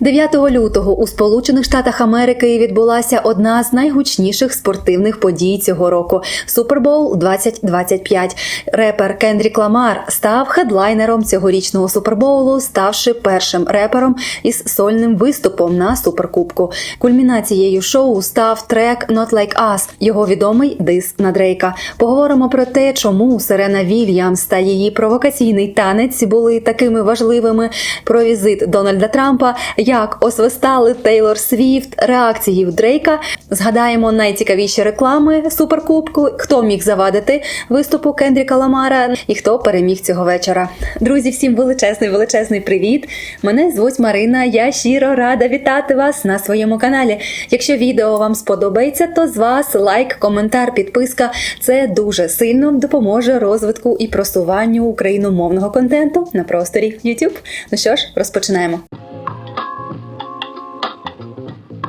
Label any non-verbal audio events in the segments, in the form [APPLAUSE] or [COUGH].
9 лютого у Сполучених Штатах Америки відбулася одна з найгучніших спортивних подій цього року Супербоул 2025. Репер Кендрік Ламар став хедлайнером цьогорічного супербоулу, ставши першим репером із сольним виступом на суперкубку. Кульмінацією шоу став трек «Not Like Us», його відомий дис на Дрейка. Поговоримо про те, чому Серена Вільямс та її провокаційний танець були такими важливими. Про візит Дональда Трампа, як освистали Тейлор Свіфт, реакції Дрейка. Згадаємо найцікавіші реклами суперкубку, хто міг завадити виступу Кендріка Ламара і хто переміг цього вечора. Друзі, всім величезний величезний привіт! Мене звуть Марина. Я щиро рада вітати вас на своєму каналі. Якщо відео вам сподобається, то з вас лайк, коментар, підписка. Це дуже сильно допоможе розвитку і просуванню україномовного контенту на просторі YouTube. Ну що ж, розпочинаємо.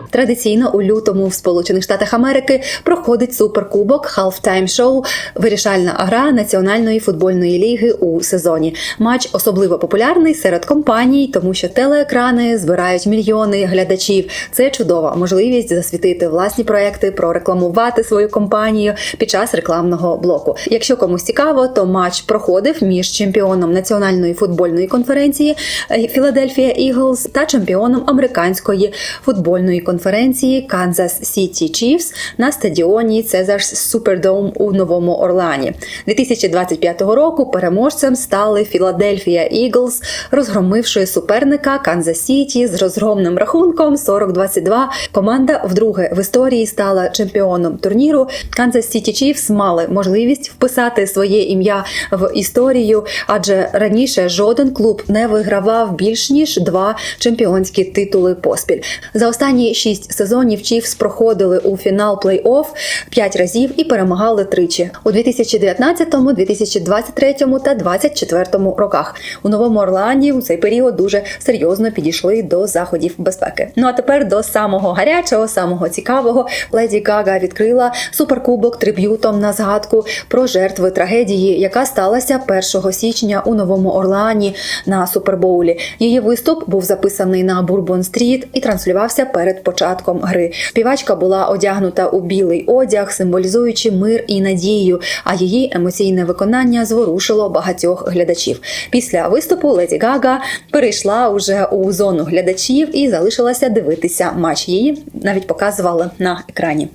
Традиційно у лютому в Сполучених Штатах Америки проходить суперкубок Halftime Show – вирішальна гра Національної футбольної ліги у сезоні. Матч особливо популярний серед компаній, тому що телеекрани збирають мільйони глядачів. Це чудова можливість засвітити власні проекти, прорекламувати свою компанію під час рекламного блоку. Якщо комусь цікаво, то матч проходив між чемпіоном національної футбольної конференції Філадельфія Іглз та чемпіоном американської футбольної конференції Kansas City Chiefs на стадіоні Caesars Superdome у Новому Орлані. 2025 року переможцем стали Філадельфія Іглз, розгромивши суперника Канзас Сіті з розгромним рахунком 40-22. Команда вдруге в історії стала чемпіоном турніру. Kansas City Chiefs мали можливість вписати своє ім'я в історію, адже раніше жоден клуб не вигравав більш ніж два чемпіонські титули поспіль. За останні шість сезонів Чіфс проходили у фінал плей-офф п'ять разів і перемагали тричі у 2019, 2023 та 2024 роках. У новому Орланді у цей період дуже серйозно підійшли до заходів безпеки. Ну а тепер до самого гарячого, самого цікавого леді Гага відкрила суперкубок триб'ютом на згадку про жертви трагедії, яка сталася 1 січня у новому Орлеані на супербоулі. Її виступ був записаний на Бурбон Стріт і транслювався перед початком гри. Співачка була одягнута у білий одяг, символізуючи мир і надію. А її емоційне виконання зворушило багатьох глядачів. Після виступу Леді Гага перейшла уже у зону глядачів і залишилася дивитися матч. Її навіть показували на екрані.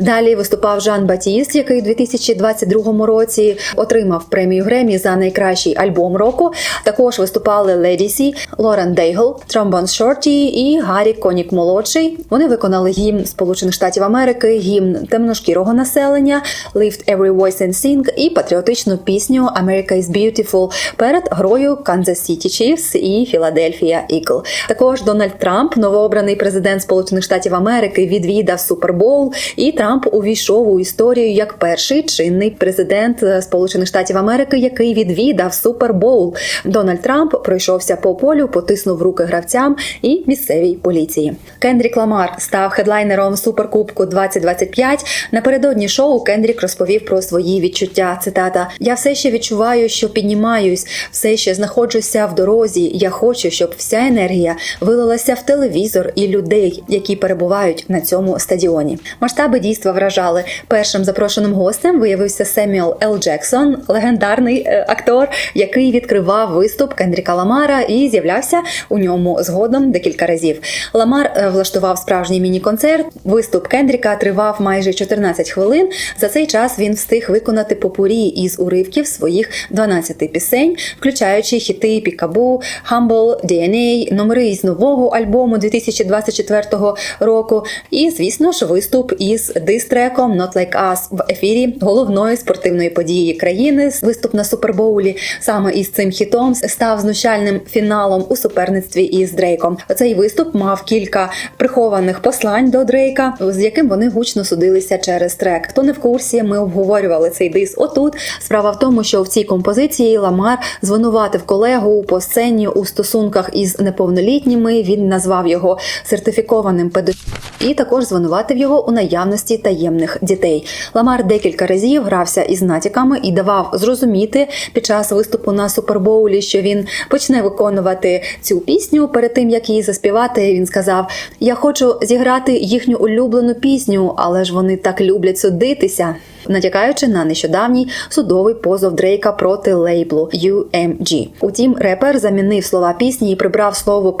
Далі виступав Жан Батіст, який у 2022 році отримав премію Гремі за найкращий альбом року. Також виступали Леді Сі, Лорен Дейгл, Тромбон Шорті і Гаррі Конік молодший. Вони виконали гімн Сполучених Штатів Америки, гімн темношкірого населення, Lift Every Voice and Sing і патріотичну пісню America is Beautiful перед грою Kansas City Chiefs і Філадельфія Ігл. Також Дональд Трамп, новообраний президент Сполучених Штатів Америки, відвідав Супербоул, і Трамп увійшов у історію як перший чинний президент Сполучених Штатів Америки, який відвідав Супербоул. Дональд Трамп пройшовся по полю, потиснув руки гравцям і місцевій поліції. Кендрік Ламар став хедлайнером Суперкубку 2025. Напередодні шоу Кендрік розповів про свої відчуття. Цитата: Я все ще відчуваю, що піднімаюсь, все ще знаходжуся в дорозі. Я хочу, щоб вся енергія вилилася в телевізор і людей, які перебувають на цьому стадіоні. Масштаби дійства вражали. Першим запрошеним гостем виявився Семюел Л. Джексон, легендарний е, актор, який відкривав виступ Кендріка Ламара і з'являвся у ньому згодом декілька разів. Ламар е, влаштував справжній міні-концерт. Виступ Кендріка тривав майже 14 хвилин. За цей час він встиг виконати попурі із уривків своїх 12 пісень, включаючи хіти Пікабу, Humble, DNA, номери із нового альбому 2024 року. І, звісно ж, виступ із дистреком Not Like Us в ефірі головної спортивної події країни. Виступ на супербоулі саме із цим хітом став знущальним фіналом у суперництві із Дрейком. Цей виступ мав кілька прихованих синхронних послань до Дрейка, з яким вони гучно судилися через трек. Хто не в курсі, ми обговорювали цей дис отут. Справа в тому, що в цій композиції Ламар звинуватив колегу по сцені у стосунках із неповнолітніми. Він назвав його сертифікованим педофілом і також звинуватив його у наявності таємних дітей. Ламар декілька разів грався із натяками і давав зрозуміти під час виступу на супербоулі, що він почне виконувати цю пісню перед тим, як її заспівати. Він сказав: Я хочу зіграти їхню улюблену пісню, але ж вони так люблять судитися. Натякаючи на нещодавній судовий позов Дрейка проти лейблу UMG. Утім, репер замінив слова пісні і прибрав слово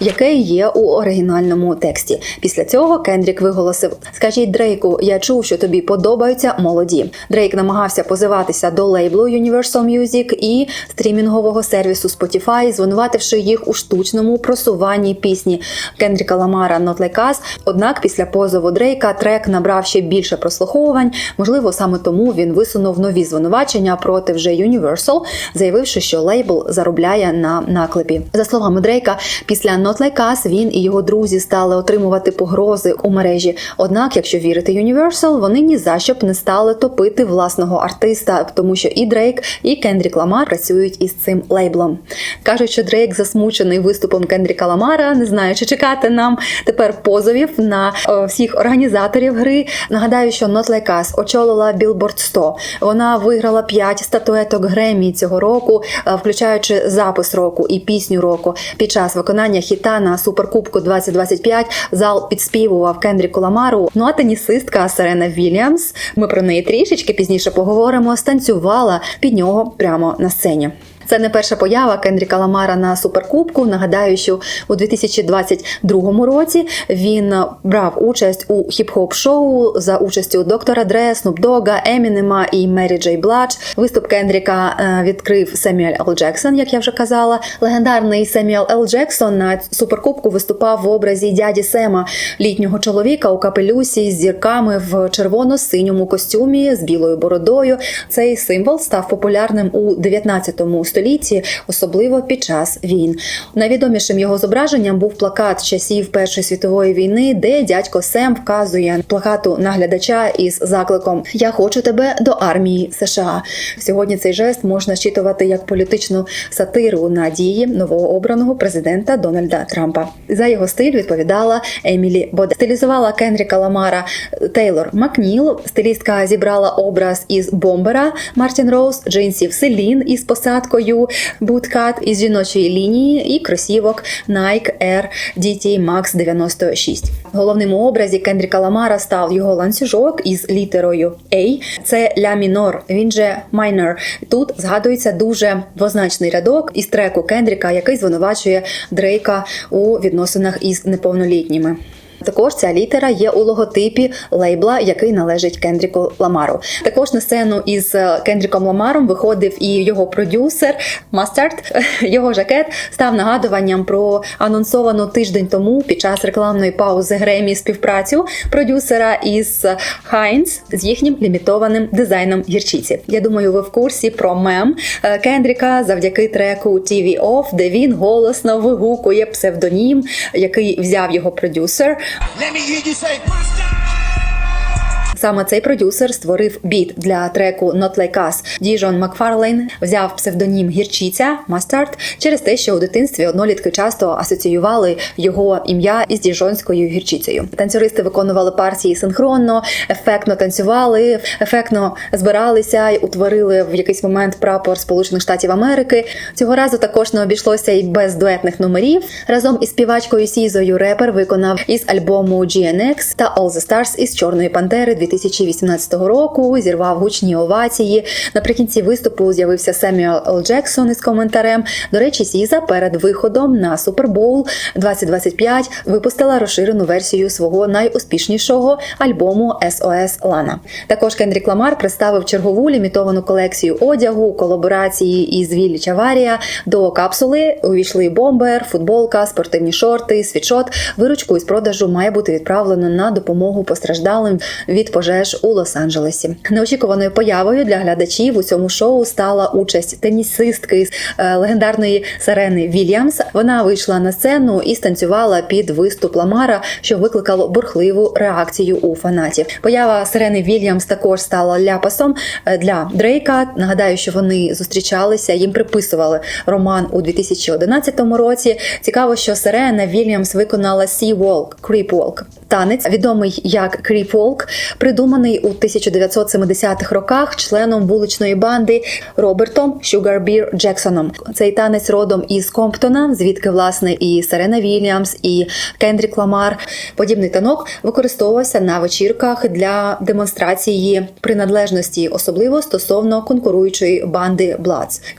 яке є у оригінальному тексті. Після цього Кендрік виголосив: Скажіть Дрейку, я чув, що тобі подобаються молоді. Дрейк намагався позиватися до лейблу Universal Music і стрімінгового сервісу Spotify, звинувативши їх у штучному просуванні пісні Кендріка Ламара «Not Like Us». Однак після позову Дрейка трек набрав ще більше прослуховувань. Можливо, саме тому він висунув нові звинувачення проти вже Universal, заявивши, що лейбл заробляє на наклепі. За словами Дрейка, після «Not Us» він і його друзі стали отримувати погрози у мережі. Однак, якщо вірити Universal, вони ні за що б не стали топити власного артиста, тому що і Дрейк, і Кендрік Ламар працюють із цим лейблом. Кажуть, що Дрейк засмучений виступом Кендріка Ламара, не знаю, чи чекати нам тепер позовів на е, всіх організаторів гри. Нагадаю, що Us очолила Billboard 100. Вона виграла 5 статуеток Гремі цього року, е, включаючи запис року і пісню року. Під час виконання хіта на суперкубку 2025 зал підспівував Кендріку Ламару. Ну а тенісистка Серена Вільямс, ми про неї трішечки пізніше поговоримо. Станцювала під нього прямо на сцені. Це не перша поява Кендріка Ламара на суперкубку. Нагадаю, що у 2022 році він брав участь у хіп-хоп шоу за участю доктора Дре, Снуп Дога, Емінема і Мері Джей Бладж. Виступ Кендріка е, відкрив Семюель Л. Джексон, як я вже казала. Легендарний Семюел Л. Джексон на суперкубку виступав в образі дяді Сема, літнього чоловіка у капелюсі з зірками в червоно-синьому костюмі з білою бородою. Цей символ став популярним у 19 столітті, особливо під час війн. Найвідомішим його зображенням був плакат часів Першої світової війни, де дядько Сем вказує плакату наглядача із закликом Я хочу тебе до армії США. Сьогодні цей жест можна щитувати як політичну сатиру на дії новообраного президента Дональда Трампа. За його стиль відповідала Емілі Боде. Стилізувала Кенріка Ламара Тейлор Макніл. Стилістка зібрала образ із бомбера Мартін Роуз, джинсів Селін із посадкою буткат із жіночої лінії і кросівок Nike Air DT Max 96. Головним у образі Кендріка Ламара став його ланцюжок із літерою A. Це ля мінор, він же майнер. Тут згадується дуже двозначний рядок із треку Кендріка, який звинувачує Дрейка у відносинах із неповнолітніми. Також ця літера є у логотипі лейбла, який належить Кендріку Ламару. Також на сцену із е, Кендріком Ламаром виходив і його продюсер Мастард. [LAUGHS] Його жакет став нагадуванням про анонсовану тиждень тому під час рекламної паузи Гремі співпрацю продюсера із Хайнс з їхнім лімітованим дизайном гірчиці. Я думаю, ви в курсі про мем е, Кендріка завдяки треку TV Off, де він голосно вигукує псевдонім, який взяв його продюсер. Let me hear you say, Саме цей продюсер створив біт для треку Not Like Us. Діжон Макфарлейн взяв псевдонім гірчиця Мастард через те, що у дитинстві однолітки часто асоціювали його ім'я із діжонською гірчицею. Танцюристи виконували партії синхронно, ефектно танцювали, ефектно збиралися і утворили в якийсь момент прапор Сполучених Штатів Америки. Цього разу також не обійшлося і без дуетних номерів. Разом із співачкою Сізою репер виконав із альбому GNX та All the Stars із Чорної Пантери 2018 року. Зірвав гучні овації. Наприкінці виступу з'явився Семюел. Джексон із коментарем. До речі, Сіза перед виходом на Супербоул 2025 випустила розширену версію свого найуспішнішого альбому SOS Lana. Також Кендрік Ламар представив чергову лімітовану колекцію одягу колаборації із Віллі Чаварія. До капсули увійшли бомбер, футболка, спортивні шорти, світшот. Виручку із продажу має бути відправлено на допомогу постраждалим від пожеж у Лос-Анджелесі. Неочікуваною появою для глядачів у цьому шоу стала участь тенісистки з е, легендарної Сарени Вільямс. Вона вийшла на сцену і станцювала під виступ Ламара, що викликало бурхливу реакцію у фанатів. Поява Сирени Вільямс також стала ляпасом е, для Дрейка. Нагадаю, що вони зустрічалися, їм приписували роман у 2011 році. Цікаво, що Сирена Вільямс виконала Sea Walk, Creep Walk. Танець, відомий як Walk, придуманий у 1970-х роках членом вуличної банди Робертом Sugarbeer Джексоном. Цей танець родом із Комптона, звідки власне і Серена Вільямс, і Кендрік Ламар. Подібний танок використовувався на вечірках для демонстрації приналежності, особливо стосовно конкуруючої банди.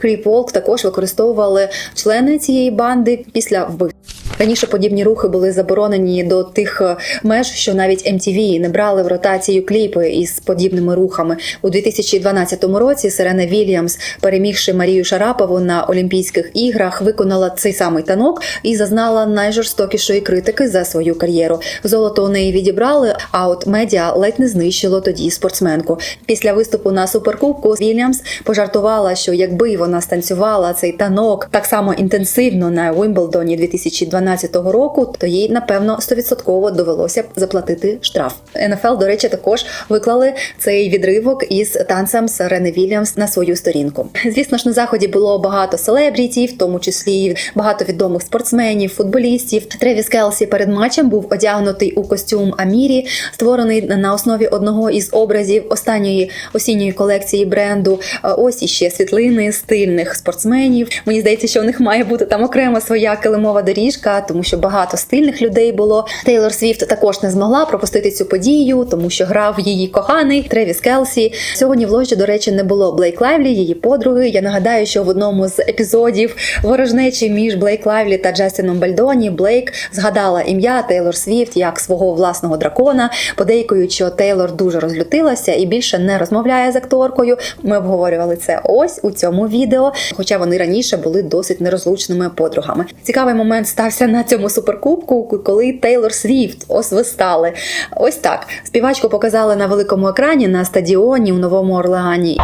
Creep Walk також використовували члени цієї банди після вбивства. Раніше подібні рухи були заборонені до тих е, меж, що навіть MTV не брали в ротацію кліпи із подібними рухами. У 2012 році Сирена Вільямс, перемігши Марію Шарапову на Олімпійських іграх, виконала цей самий танок і зазнала найжорстокішої критики за свою кар'єру. Золото у неї відібрали, а от медіа ледь не знищило тоді спортсменку. Після виступу на суперкубку Вільямс пожартувала, що якби вона станцювала цей танок так само інтенсивно на Вимблдоні 2012 року, то їй напевно 100% довелося б заплатити штраф. НФЛ, до речі, також виклали цей відривок із танцем Сарени Вільямс на свою сторінку. Звісно ж, на заході було багато селебрітів, в тому числі багато відомих спортсменів, футболістів. Тревіс Келсі перед матчем був одягнутий у костюм Амірі, створений на основі одного із образів останньої осінньої колекції бренду. Ось іще світлини стильних спортсменів. Мені здається, що у них має бути там окрема своя килимова доріжка, тому що багато стильних людей було. Тейлор Свіфт також не змогла пропустити цю подію, тому що грав її коханий Тревіс Келсі. Сьогодні в ложі, до речі, не було Блейк Лайвлі, її подруги. Я нагадаю, що в одному з епізодів ворожнечі між Блейк Лайвлі та Джастіном Бальдоні Блейк згадала ім'я Тейлор Свіфт як свого власного дракона, подейкують, що Тейлор дуже розлютилася і більше не розмовляє з акторкою. Ми обговорювали це ось у цьому відео, хоча вони раніше були досить нерозлучними подругами. Цікавий момент стався на цьому суперкубку, коли Тейлор Свіфт освистали. Ось так співачку показали на великому екрані на стадіоні у Новому Орлеані.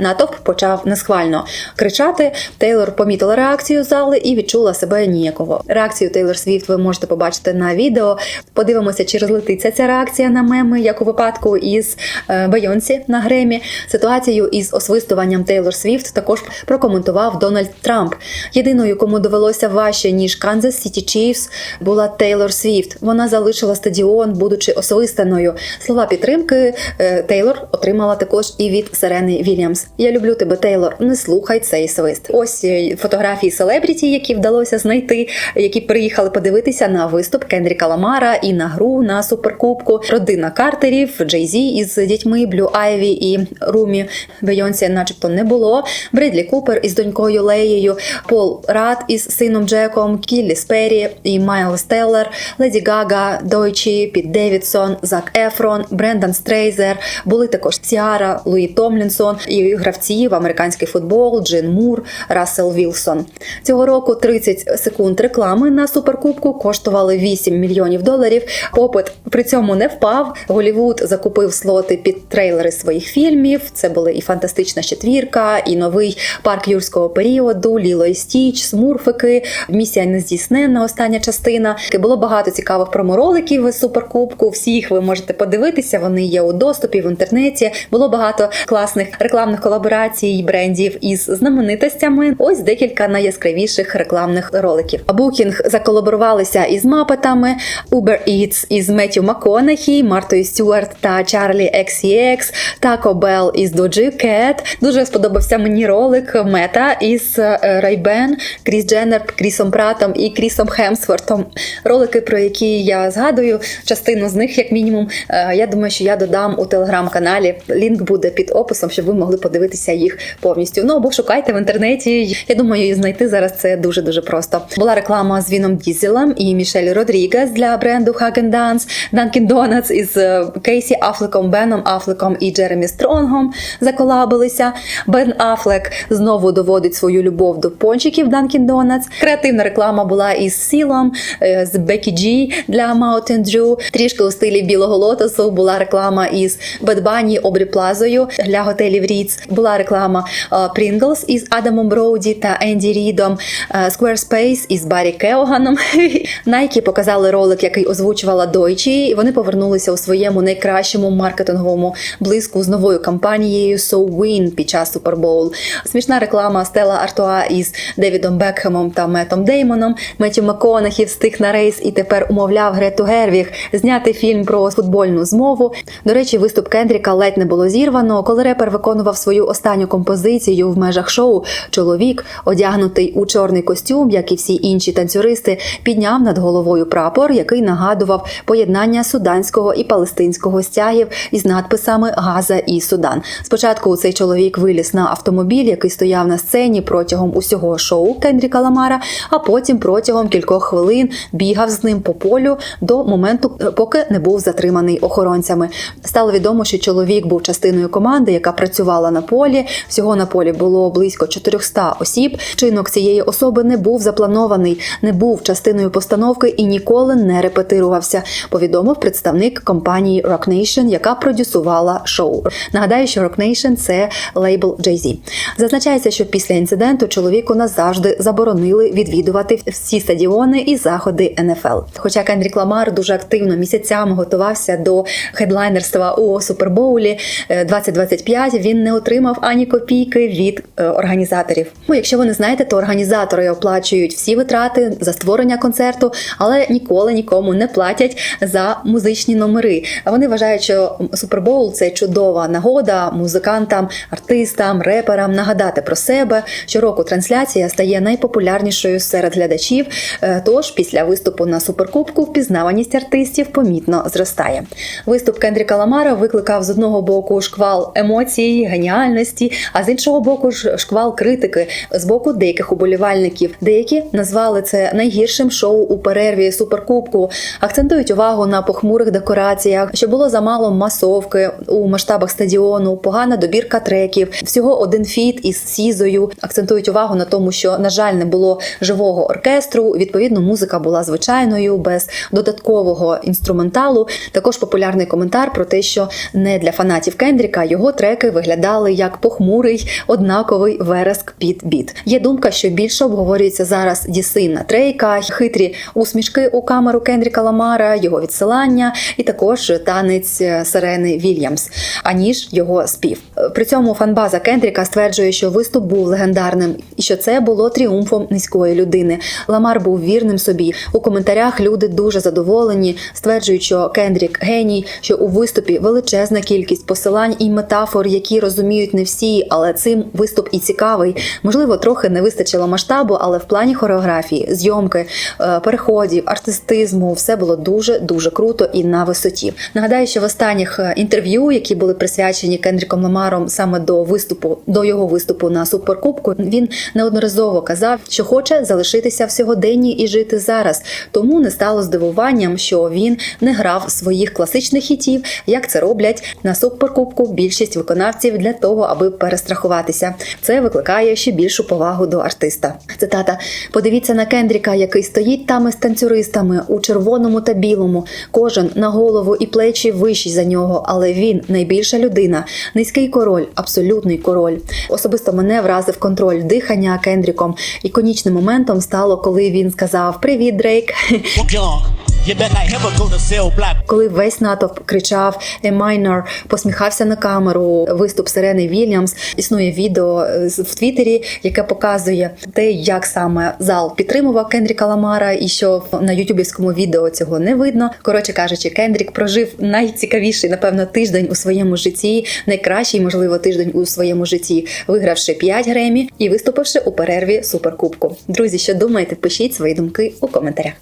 Натовп почав несхвально кричати. Тейлор помітила реакцію зали і відчула себе ніяково. Реакцію Тейлор Свіфт ви можете побачити на відео. Подивимося, чи розлетиться ця реакція на меми, як у випадку із е, Бейонсі на гремі. Ситуацію із освистуванням Тейлор Свіфт також прокоментував Дональд Трамп. Єдиною, кому довелося важче ніж Канзас Сіті Чіфс, була Тейлор Свіфт. Вона залишила стадіон, будучи освистаною. Слова підтримки е, Тейлор отримала також і від Сирени Вільямс. Я люблю тебе, Тейлор. Не слухай цей свист. Ось е, фотографії селебріті, які вдалося знайти, які приїхали подивитися на виступ Кендріка Ламара і на гру на суперкубку. Родина Картерів, Джей Зі із дітьми, Блю Айві і Румі Бейонсі, начебто, не було. Бредлі Купер із донькою Леєю, Пол Рад із сином Джеком, Кіллі Спері і Майлз Теллер, Леді Гага, Дойчі, Піт Девідсон, Зак Ефрон, Брендан Стрейзер. Були також Сіара, Луї Томлінсон і гравці в американський футбол Джин Мур, Рассел Вілсон. Цього року 30 секунд реклами на суперкубку коштували 8 мільйонів доларів. Попит при цьому не впав. Голівуд закупив слоти під трейлери своїх фільмів. Це були і фантастична четвірка, і новий парк юрського періоду, Ліло і Стіч, Смурфики, місія нездійсненна. Остання частина. Було багато цікавих промороликів із суперкубку. Всі їх ви можете подивитися. Вони є у доступі в інтернеті. Було багато класних рекламних колаборацій брендів із знаменитостями. Ось декілька найяскравіших рекламних роликів. Букінг заколаборувалися із мапетами, Uber Eats із Меттю Маконахі, Мартою Стюарт та Чарлі XCX, Taco Bell із Doja Cat. Дуже сподобався мені ролик Мета із Райбен, Кріс Дженнер, Крісом Пратом і Крісом Хемсвортом. Ролики, про які я згадую, частину з них, як мінімум. Е, Я думаю, що я додам у телеграм-каналі. Лінк буде під описом, щоб ви могли подивитися їх повністю. Ну або шукайте в інтернеті. Я думаю, її знайти зараз це дуже дуже просто. Була реклама з Віном Дізелем і Мішель Родрігес для бренду Hagen Dance, Dunkin' Donuts із е, Кейсі Афлеком, Беном Афлеком і Джеремі Стронгом заколабилися. Бен Афлек знову доводить свою любов до пончиків Dunkin' Donuts. Креативна реклама була із Сілом, е, з Бекі Джі для Mountain Dew. Трішки у стилі білого лотосу була реклама із Bad Bunny, Обрі Плазою для готелів Ріц. Була реклама е, Pringles із Адамом Броуді та Енді Рідом, е, Squarespace із Баррі Кеоганом. [LAUGHS] Nike показали ролик, який озвучувала Deutsche, і вони повернулися у своєму найкращому маркетинговому блиску з новою кампанією So Win під час Супербоул. Смішна реклама Стела Артуа із Девідом Бекхемом та Метом Деймоном. Меттю МакКонахі встиг на рейс і тепер умовляв Грету Гервіг зняти фільм про футбольну змову. До речі, виступ Кендріка ледь не було зірвано. Коли репер виконував свою останню композицію в межах шоу, чоловік, одягнутий у чорний костюм, як і всі інші танцюристи, підняв над головою прапор, який нагадував поєднання суданського і палестинського стягів із надписами Газа і Судан. Спочатку цей чоловік виліз на автомобіль, який стояв на сцені протягом усього шоу Кендріка Ламара, а потім протягом кількох хвилин бігав з ним по полю до моменту, поки не був затриманий охоронцями. Стало відомо, що чоловік був частиною команди, яка працювала на полі. Всього на полі було близько 400 осіб. Чинок цієї особи не був запланований, не був частиною постановки і ніколи не репетирувався. Повідомив представник компанії Rock Nation, яка продюсувала шоу. Нагадаю, що Rock Nation – це лейбл Jay-Z. Зазначається, що після інциденту чоловіку назавжди заборонили відвідувати всі стадіони і заходи НФЛ. Хоча Кендрік Ламар дуже активно місяцями готувався до хедлайнерства у Супербоулі е, 2025, він не отримав ані копійки від е, організаторів. Ну, якщо ви не знаєте, то організатори оплачують всі витрати за створення концерту, але ніколи нікому не платять за музичні номери. А вони вважають, що Супербоул це чудова нагода музикантам, артистам, реперам нагадати про себе. Щороку трансляція стає найпопулярнішою серед глядачів. Е, Тож після виступу на суперкубку впізнаваність артистів помітно зростає. Виступ Кендріка Ламара викликав з одного боку шквал емоцій, геніальності, а з іншого боку ж шквал критики з боку деяких уболівальників. Деякі назвали це найгіршим шоу у перерві суперкубку. Акцентують увагу на похмурих декораціях, що було замало масовки у масштабах стадіону, погана добірка треків, всього один фіт із сізою. Акцентують увагу на тому, що на жаль не було живого оркестру. Відповідно, музика була звичайною, без додаткового інструменталу. Також популярний коментар про те, що не для фанатів Кендріка його треки виглядали як похмурий однаковий вереск під біт. Є думка, що більше обговорюється зараз діси на трейка, хитрі усмішки у камеру Кендріка Ламара, його відсилання і також танець Сирени Вільямс, аніж його спів. При цьому фанбаза Кендріка стверджує, що виступ був легендарним і що це було тріумфом низької людини. Ламар був вірним собі. У коментарях люди дуже задоволені, стверджують, що Кендрік геній, що у виступі величезна кількість посилань і метафор, які розуміють не всі, але цим виступ і цікавий. Можливо, трохи не вистачило масштабу, але в плані хореографії, зйомки, е, переходів, артистизму все було дуже дуже круто і на висоті. Нагадаю, що в останніх е, інтерв'ю, які були присвячені Кендріком Ламаром саме до виступу, до його виступу на суперкубку, він неодноразово казав, що хоче залишитися в сьогоденні і жити зараз. Тому не стало здивуванням, що він не грав своїх класичних хітів, як це роблять на суперкубку більшість виконавців для того, аби перестрахуватися. Це викликає ще більшу повагу до артиста. Цитата: подивіться на Кендріка, який стоїть там із танцюристами у червоному та білому. Кожен на голову і плечі вищий за нього, але він найбільша людина, низький король, абсолютний король. Особисто мене вразив контроль дихання Кендріком. Іконічним моментом стало, коли він сказав Привіт, Дрейк. Коли весь натовп кричав «A minor», посміхався на камеру. Виступ Сирени Вільямс. Існує відео е, в Твіттері, яке показує те, як саме зал підтримував Кендріка Ламара, і що на ютубівському відео цього не видно. Коротше кажучи, Кендрік прожив найцікавіший, напевно, тиждень у своєму житті, найкращий, можливо, тиждень у своєму житті, вигравши 5 гремі і виступивши у перерві суперкубку. Друзі, що думаєте? Пишіть свої думки у коментарях.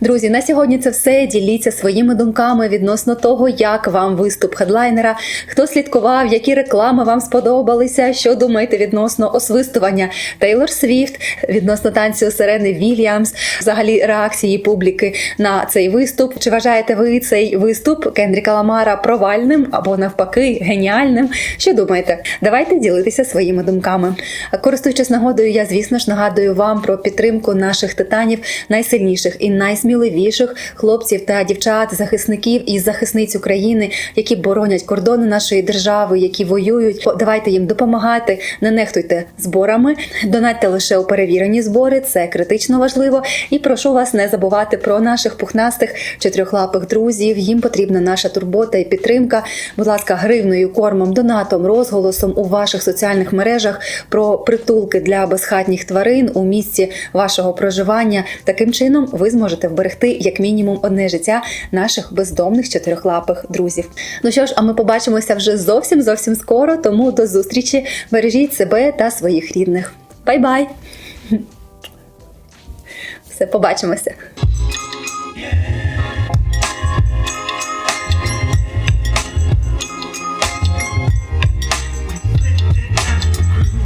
Друзі, на сьогодні це все. Діліться своїми думками відносно того, як вам виступ хедлайнера, хто слідкував, які реклами вам сподобалися, що думаєте відносно освистування Тейлор Свіфт, відносно танцю Сирени Вільямс, взагалі реакції публіки на цей виступ. Чи вважаєте ви цей виступ Кендріка Ламара провальним або навпаки геніальним? Що думаєте? Давайте ділитися своїми думками. Користуючись нагодою, я звісно ж нагадую вам про підтримку наших титанів, найсильніших і найсміливіших хлопців та дівчат, захисників і захисниць України, які боронять кордони нашої держави, які воюють. Давайте їм допомагати. Не нехтуйте зборами, донатьте лише у перевірені збори. Це критично важливо. І прошу вас не забувати про наших пухнастих чотирьохлапих друзів. Їм потрібна наша турбота і підтримка. Будь ласка, гривною, кормом, донатом, розголосом у ваших соціальних мережах про притулки для безхатніх тварин у місці вашого проживання. Таким чином ви зможете вберегти як мінімум одне життя наших бездомних чотирьохлапих друзів. Ну що ж, а ми побачимося вже зовсім зовсім скоро. Тому до зустрічі. Бережіть себе та своїх рідних. Бай-бай! [LAUGHS] Все, побачимося.